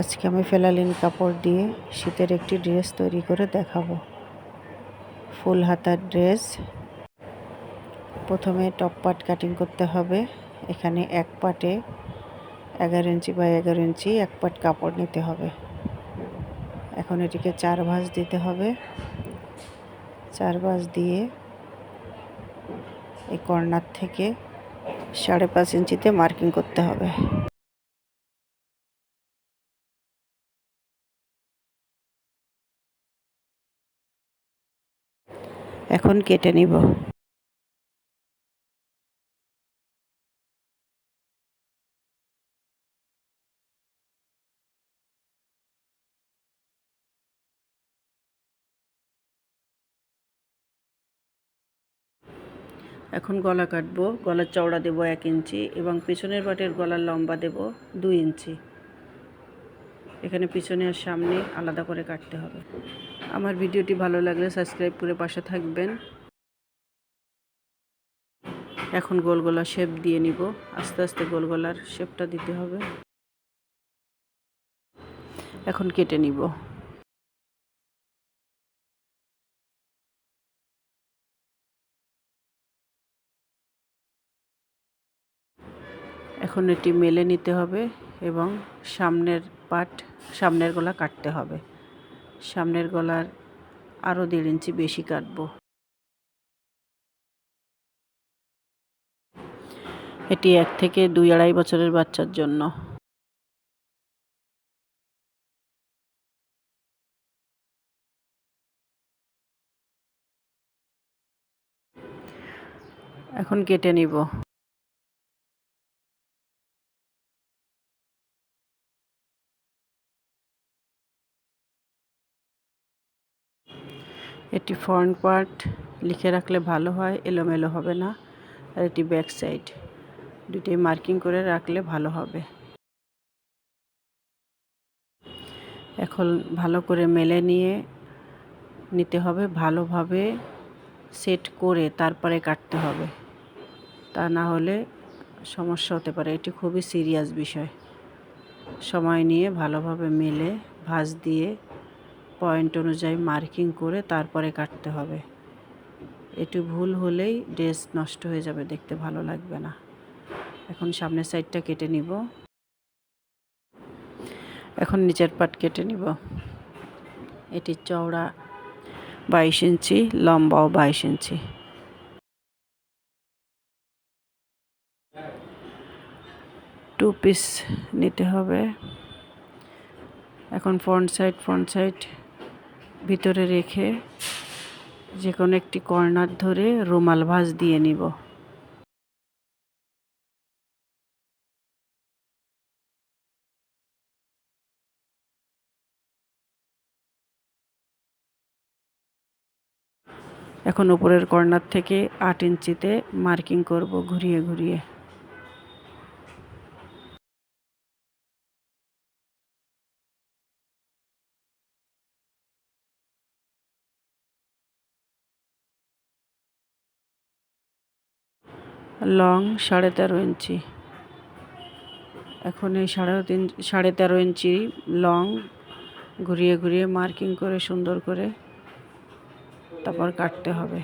আজকে আমি ফেলালিন কাপড় দিয়ে শীতের একটি ড্রেস তৈরি করে দেখাবো। ফুল হাতার ড্রেস। প্রথমে টপ পার্ট কাটিং করতে হবে। এখানে এক পাটে এগারো ইঞ্চি বা এগারো ইঞ্চি এক পাট কাপড় নিতে হবে। এখন এটিকে চার ভাঁজ দিতে হবে। চার ভাঁজ দিয়ে এই কর্নার থেকে সাড়ে পাঁচ ইঞ্চিতে মার্কিং করতে হবে। এখন কেটে নিব। এখন গলা কাটবো। গলার চওড়া দেবো এক ইঞ্চি এবং পিছনের বাটের গলার লম্বা দেব দুই ইঞ্চি। এখানে পিছনে আর সামনে আলাদা করে কাটতে হবে। আমার ভিডিওটি ভালো লাগলে সাবস্ক্রাইব করে পাশে থাকবেন। এখন গোল গলা শেপ দিয়ে নিব। আস্তে আস্তে গোল গলার শেপটা দিতে হবে। এখন কেটে নিব। এখন এটি মেলে নিতে হবে এবং সামনের পাট, সামনের গলা কাটতে হবে। সামনের গলার আরও দেড় ইঞ্চি বেশি কাটবো। এটি এক থেকে দুই আড়াই বছরের বাচ্চার জন্য। এখন কেটে নিব। এটি ফ্রন্ট পার্ট, লিখে রাখলে ভালো হয়, এলোমেলো হবে না। আর এটি ব্যাক সাইড দুটোই মার্কিং করে রাখলে ভালো হবে। এখন ভালো করে মেলে নিয়ে নিতে হবে, ভালোভাবে সেট করে তারপরে কাটতে হবে। তা না হলে সমস্যা হতে পারে। এটি খুবই সিরিয়াস বিষয়। সময় নিয়ে ভালোভাবে মেলে, ভাঁজ দিয়ে পয়েন্ট অনুযায়ী মার্কিং করে তারপরে কাটতে হবে। এটি ভুল হলেই ড্রেস নষ্ট হয়ে যাবে, দেখতে ভালো লাগবে না। এখন সামনের সাইডটা কেটে নিব। এখন নিচের পাট কেটে নিব। এটি চওড়া বাইশ ইঞ্চি, লম্বাও বাইশ ইঞ্চি। টু পিস নিতে হবে। এখন ফ্রন্ট সাইড ফ্রন্ট সাইড ভিতরে রেখে যে কোনো একটি কর্নার ধরে রুমাল ভাঁজ দিয়ে নিব। এখন উপরের কর্নার থেকে আট ইঞ্চিতে মার্কিং করব ঘুরিয়ে ঘুরিয়ে। লং সাড়ে তেরো ইঞ্চি। এখন এই সাড়ে তিন, সাড়ে তেরো ইঞ্চি লং ঘুরিয়ে ঘুরিয়ে মার্কিং করে সুন্দর করে তারপর কাটতে হবে।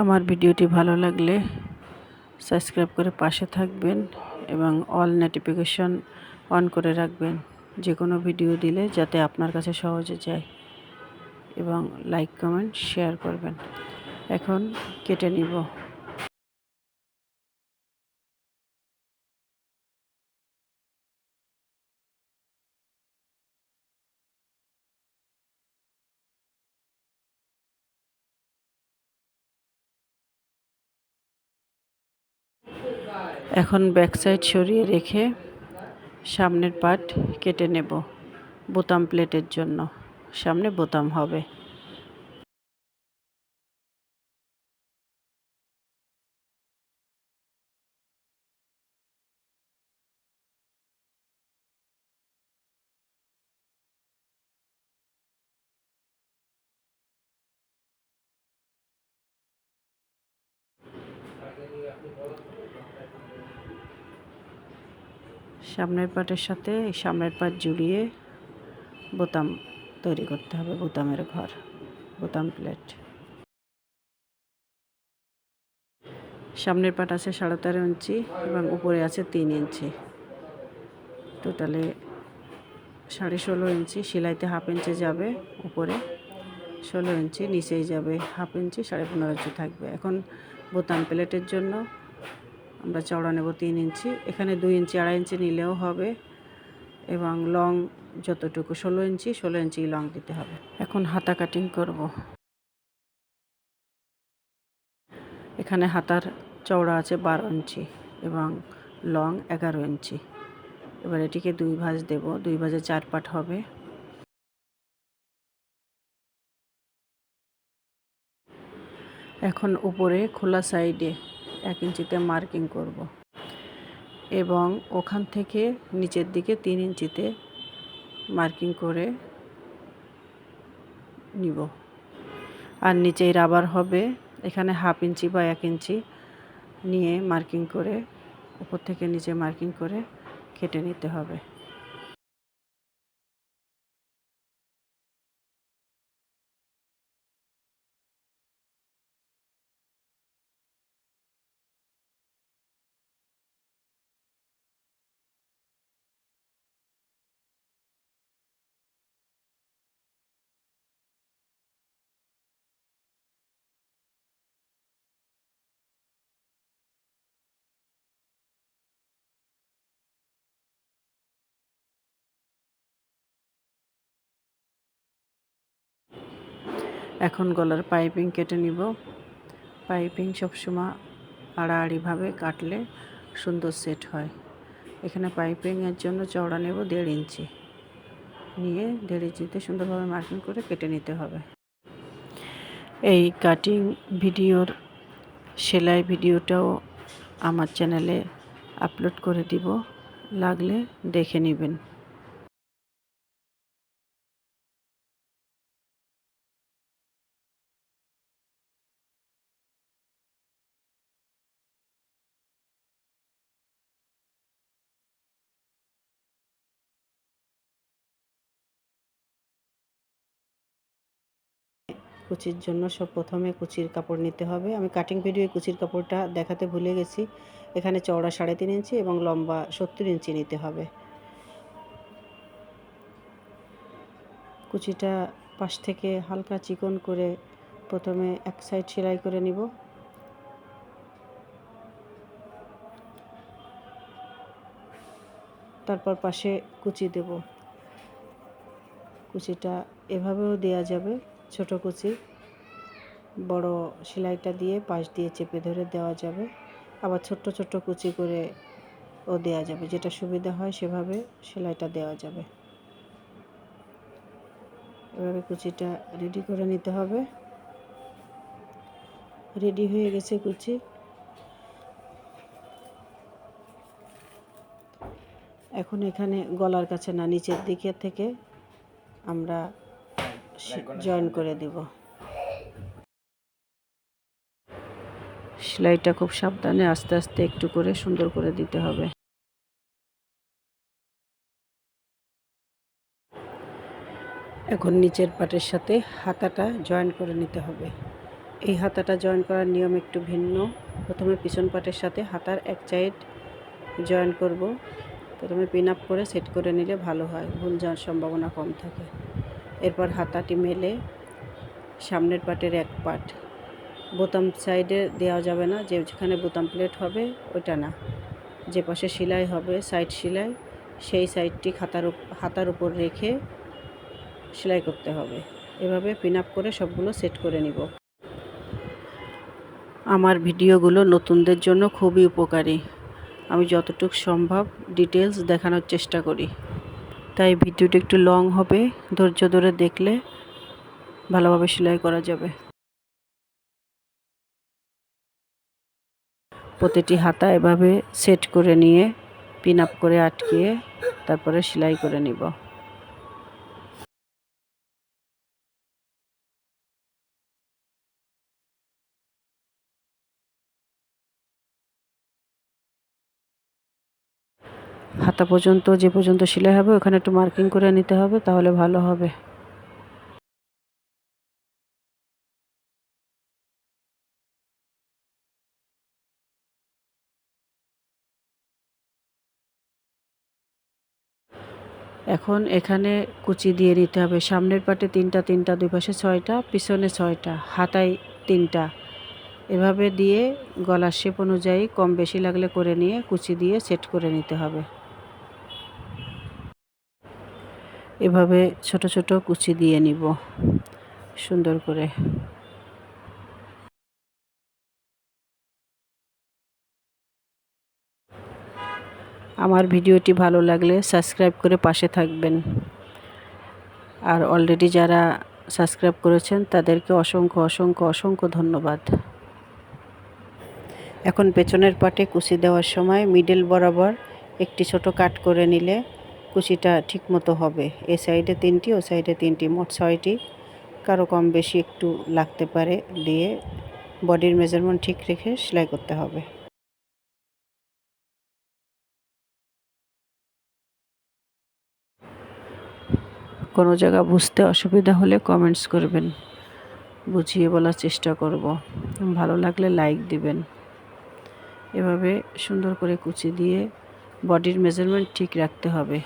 আমার ভিডিওটি ভালো লাগলে সাবস্ক্রাইব করে পাশে থাকবেন এবং অল নোটিফিকেশন অন করে রাখবেন। যে কোনো ভিডিও দিলে যাতে আপনার কাছে সহজে যায় এবং লাইক, কমেন্ট, শেয়ার করবেন। এখন কেটে নিব। এখন ব্যাক সাইড সরিয়ে রেখে সামনের পার্ট কেটে নেব বোতাম প্লেটের জন্য। সামনে বোতাম হবে। সামনের পাটের সাথে সামনের পাট জুড়িয়ে বোতাম তৈরি করতে হবে, বোতামের ঘর, বোতাম প্লেট। সামনের পাট আছে সাড়ে তেরো ইঞ্চি এবং উপরে আছে তিন ইঞ্চি। টোটালে সাড়ে ষোলো ইঞ্চি, সেলাইতে হাফ ইঞ্চি যাবে উপরে, ষোলো ইঞ্চি, নিচেই যাবে হাফ ইঞ্চি, সাড়ে পনেরো ইঞ্চি থাকবে। এখন বোতাম প্লেটের জন্য আমরা চওড়া নেব তিন ইঞ্চি। এখানে দুই ইঞ্চি, আড়াই ইঞ্চি নিলেও হবে এবং লং যতটুকু, ষোলো ইঞ্চি ষোলো ইঞ্চি লং দিতে হবে। এখন হাতা কাটিং করব। এখানে হাতার চওড়া আছে বারো ইঞ্চি এবং লং এগারো ইঞ্চি। এবার এটিকে দুই ভাঁজ দেব, দুই ভাঁজে চার পাট হবে। এখন উপরে, খোলা সাইডে এক ইঞ্চিতে মার্কিং করব। এবং ওখান থেকে নিচের দিকে তিন ইঞ্চিতে মার্কিং করে নিব। আর নিচেই রাবার হবে। এখানে হাফ ইঞ্চি বা এক ইঞ্চি নিয়ে মার্কিং করে, উপর থেকে নিচে মার্কিং করে কেটে নিতে হবে। এখন গলার পাইপিং কেটে নিব। পাইপিং সবসময় আড়াআড়িভাবে কাটলে সুন্দর সেট হয়। এখানে পাইপিংয়ের জন্য চওড়া নেব দেড় ইঞ্চি। নিয়ে দেড় ইঞ্চিতে সুন্দরভাবে মার্কিং করে কেটে নিতে হবে। এই কাটিং ভিডিওর সেলাই ভিডিওটাও আমার চ্যানেলে আপলোড করে দিব। লাগলে দেখে নেবেন। কুচির জন্য সব প্রথমে কুচির কাপড় নিতে হবে। আমি কাটিং ভিডিও কুচির কাপড়টা দেখাতে ভুলে গেছি। এখানে চওড়া সাড়ে তিন ইঞ্চি এবং লম্বা সত্তর ইঞ্চি নিতে হবে। কুচিটা পাশ থেকে হালকা চিকন করে প্রথমে এক সাইড সেলাই করে নিব। তারপর পাশে কুচি দেব। কুচিটা এভাবেও দেয়া যাবে। ছোট কুচি, বড় সেলাইটা দিয়ে পাশ দিয়ে চেপে ধরে দেওয়া যাবে। আবার ছোট্ট ছোট্ট কুচি করে ও দেওয়া যাবে। যেটা সুবিধা হয় সেভাবে সেলাইটা দেওয়া যাবে। এভাবে কুচিটা রেডি করে নিতে হবে। রেডি হয়ে গেছে কুচি। এখন এখানে গলার কাছে না, নিচের দিকে থেকে আমরা জয়েন করে দিব। সেলাইটা খুব সাবধানে আস্তে আস্তে একটু করে সুন্দর করে দিতে হবে। এখন নিচের পাটের সাথে হাতাটা জয়েন করে নিতে হবে। এই হাতাটা জয়েন করার নিয়ম একটু ভিন্ন। প্রথমে পিছন পাটের সাথে হাতার এক সাইড জয়েন করব। প্রথমে পিন আপ করে সেট করে নিলে ভালো হয়। ভুল যাওয়ার সম্ভাবনা কম থাকে। এরপর হাতাটি মেলে সামনের পাটের এক পাট। বোতাম সাইডে দেওয়া যাবে না, যে যেখানে বোতাম প্লেট হবে ওটা না। যে পাশে সেলাই হবে, সাইড সেলাই, সেই সাইডটি খাতার হাতার উপর রেখে সেলাই করতে হবে। এভাবে পিন আপ করে সবগুলো সেট করে নিব। আমার ভিডিওগুলো নতুনদের জন্য খুবই উপকারী। আমি যতটুকু সম্ভব ডিটেলস দেখানোর চেষ্টা করি। তাই ভিডিওটা একটু লং হবে। ধৈর্য ধরে দেখলে ভালোভাবে সেলাই করা যাবে। প্রতিটি হাতা এভাবে সেট করে নিয়ে পিন আপ করে আটকিয়ে তারপরে সেলাই করে নিব। হাতা পর্যন্ত, যে পর্যন্ত সেলাই হবে, ওখানে একটু মার্কিং করে নিতে হবে, তাহলে ভালো হবে। এখন এখানে কুচি দিয়ে নিতে হবে। সামনের পাটে তিনটা তিনটা, দুই পাশে ছয়টা, পিছনে ছয়টা, হাতায় তিনটা। এভাবে দিয়ে গলার শেপ অনুযায়ী কম বেশি লাগলে করে নিয়ে কুচি দিয়ে সেট করে নিতে হবে। এভাবে ছোট ছোট কুচি দিয়ে নিব। সুন্দর করে। আমার ভিডিওটি ভালো লাগলে সাবস্ক্রাইব করে পাশে থাকবেন। আর অলরেডি যারা সাবস্ক্রাইব করেছেন, তাদেরকে অসংখ্য অসংখ্য অসংখ্য ধন্যবাদ। এখন পেছনের পাটে কুচি দেওয়ার সময় মিডল বরাবর একটি ছোট কাট করে নিলে কুচিটা ঠিক মতো হবে। এ সাইডে তিনটি, ও সাইডে তিনটি। মোট ছয়টি। কারও কম বেশি একটু লাগতে পারে। দিয়ে বডির মেজারমেন্ট ঠিক রেখে সেলাই করতে হবে। কোনো জায়গা বুঝতে অসুবিধা হলে কমেন্টস করবেন। বুঝিয়ে বলার চেষ্টা করব। ভালো লাগলে লাইক দিবেন। এভাবে সুন্দর করে কুচি দিয়ে বডির মেজারমেন্ট ঠিক রাখতে হবে।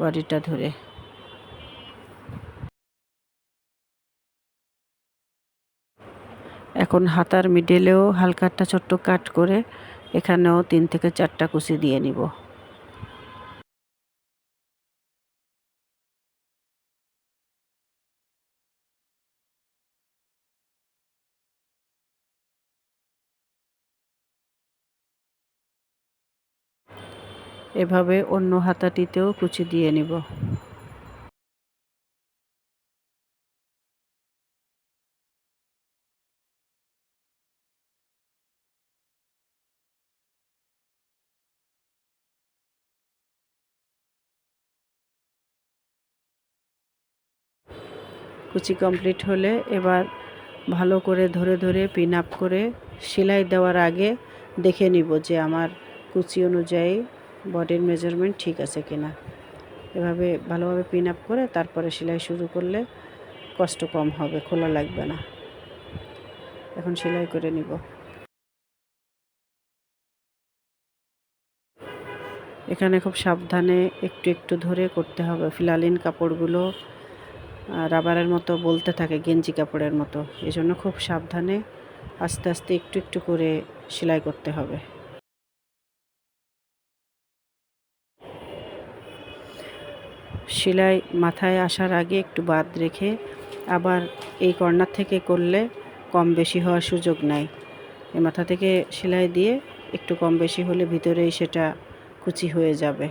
বডিটা ধরে। এখন হাতার মিডেলেও হালকাটা ছোট্ট কাট করে এখানেও তিন থেকে চারটা কুচি দিয়ে নিব। এভাবে অন্য হাতাটিতেও কুচি দিয়ে নিব। কুচি কমপ্লিট হলে এবার ভালো করে ধরে ধরে পিন আপ করে সেলাই দেওয়ার আগে দেখে নিব যে আমার কুচি অনুযায়ী বডির মেজারমেন্ট ঠিক আছে কিনা। এভাবে ভালোভাবে পিন আপ করে তারপরে সেলাই শুরু করলে কষ্ট কম হবে, খোলা লাগবে না। এখন সেলাই করে নিব। এখানে খুব সাবধানে একটু একটু ধরে করতে হবে। ফিলালিন কাপড়গুলো রাবারের মতো বলতে থাকে, গেঞ্জি কাপড়ের মতো। এজন্য খুব সাবধানে আস্তে আস্তে একটু একটু করে সেলাই করতে হবে। সেলাই মাথায় আসার আগে একটু বাদ রেখে আবার এই কর্নার থেকে করলে কম বেশি হওয়ার সুযোগ নাই। এই মাথা থেকে সেলাই দিয়ে একটু কম বেশি হলে ভিতরেই সেটা কুচি হয়ে যাবে।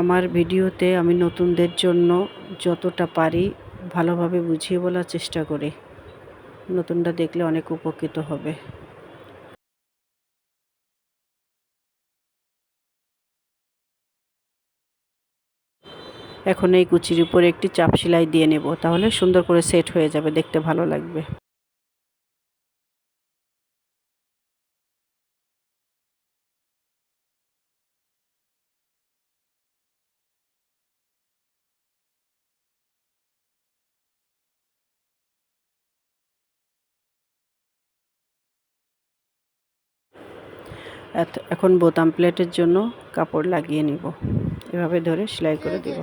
আমার ভিডিওতে আমি নতুনদের জন্য যতটা পারি ভালোভাবে বুঝিয়ে বলার চেষ্টা করি। নতুনটা দেখলে অনেক উপকৃত হবে। এখন এই কুচির উপরে একটি চাপ সেলাই দিয়ে নেব, তাহলে সুন্দর করে সেট হয়ে যাবে, দেখতে ভালো লাগবে। এখন বোতাম প্লেটের জন্য কাপড় লাগিয়ে নিব। এভাবে ধরে সেলাই করে দেব।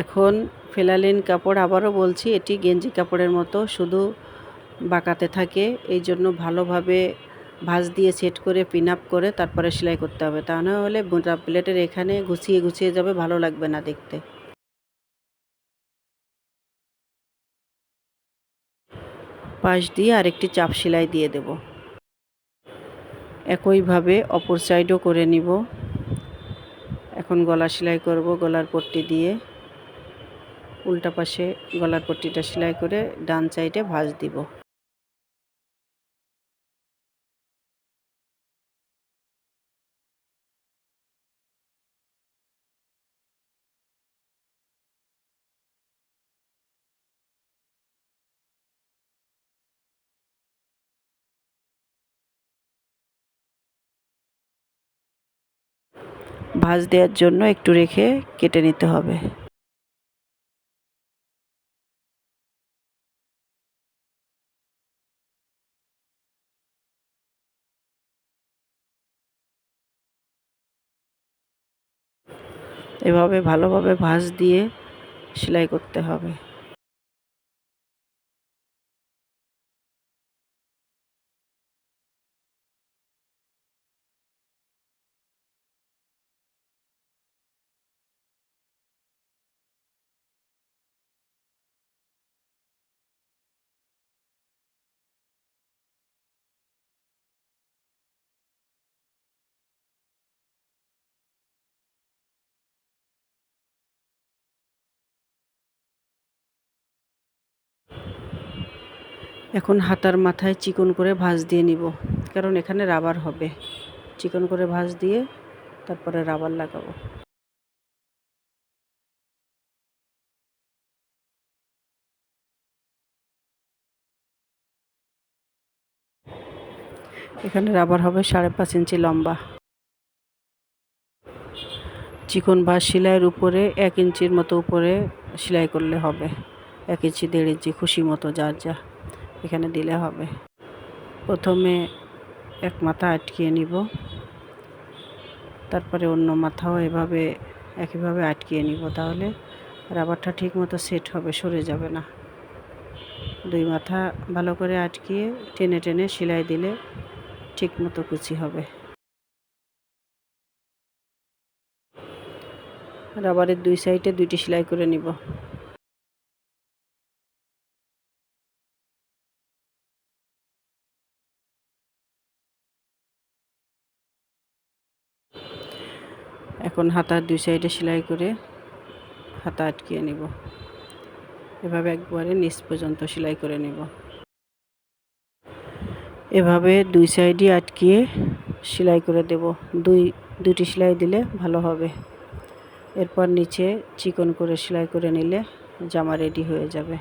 এখন ফেলালিন কাপড়, আবারও বলছি, এটি গেঞ্জি কাপড়ের মতো, শুধু বাঁকাতে থাকে। এই জন্য ভালোভাবে ভাঁজ দিয়ে সেট করে পিন আপ করে তারপরে সেলাই করতে হবে। তা না হলে প্লেটের এখানে গুছিয়ে গুছিয়ে যাবে, ভালো লাগবে না দেখতে। পাশ দিয়ে আরেকটি চাপ সেলাই দিয়ে দেব। একইভাবে অপর সাইডও করে নিব। এখন গলা সেলাই করব গলার পট্টি দিয়ে। উল্টা পাশে গলার পট্টিটা সেলাই করে ডান সাইডে ভাঁজ দিব। ভাঁজ দেওয়ার জন্য একটু রেখে কেটে নিতে হবে। এভাবে ভালোভাবে ভাঁজ দিয়ে সেলাই করতে হবে। এখন হাতার মাথায় চিকন করে ভাঁজ দিয়ে নিব, কারণ এখানে রাবার হবে। চিকন করে ভাঁজ দিয়ে তারপরে রাবার লাগাবো। এখানে রাবার হবে সাড়ে পাঁচ ইঞ্চি লম্বা। চিকন ভাঁজ সেলাইয়ের উপরে এক ইঞ্চির মতো উপরে সেলাই করলে হবে। এক ইঞ্চি, দেড় ইঞ্চি, খুশি মতো, যার যা। এখানে দিলে হবে। প্রথমে এক মাথা আটকিয়ে নিব। তারপরে অন্য মাথাও এভাবে, একইভাবে আটকিয়ে নিব তাহলে রাবারটা ঠিক মতো সেট হবে, সরে যাবে না। দুই মাথা ভালো করে আটকিয়ে টেনে টেনে সেলাই দিলে ঠিক মতো কুচি হবে। রাবারের দুই সাইডে দুইটি সেলাই করে নিব। এখন হাতার দুই সাইডে সেলাই করে হাতা আটকিয়ে নিব। এভাবে একবারে নিচ পর্যন্ত সেলাই করে নিব। এভাবে দুই সাইডই আটকিয়ে সেলাই করে দেব। দুই, দুটি সেলাই দিলে ভালো হবে। এরপর নিচে চিকন করে সেলাই করে নিলে জামা রেডি হয়ে যাবে।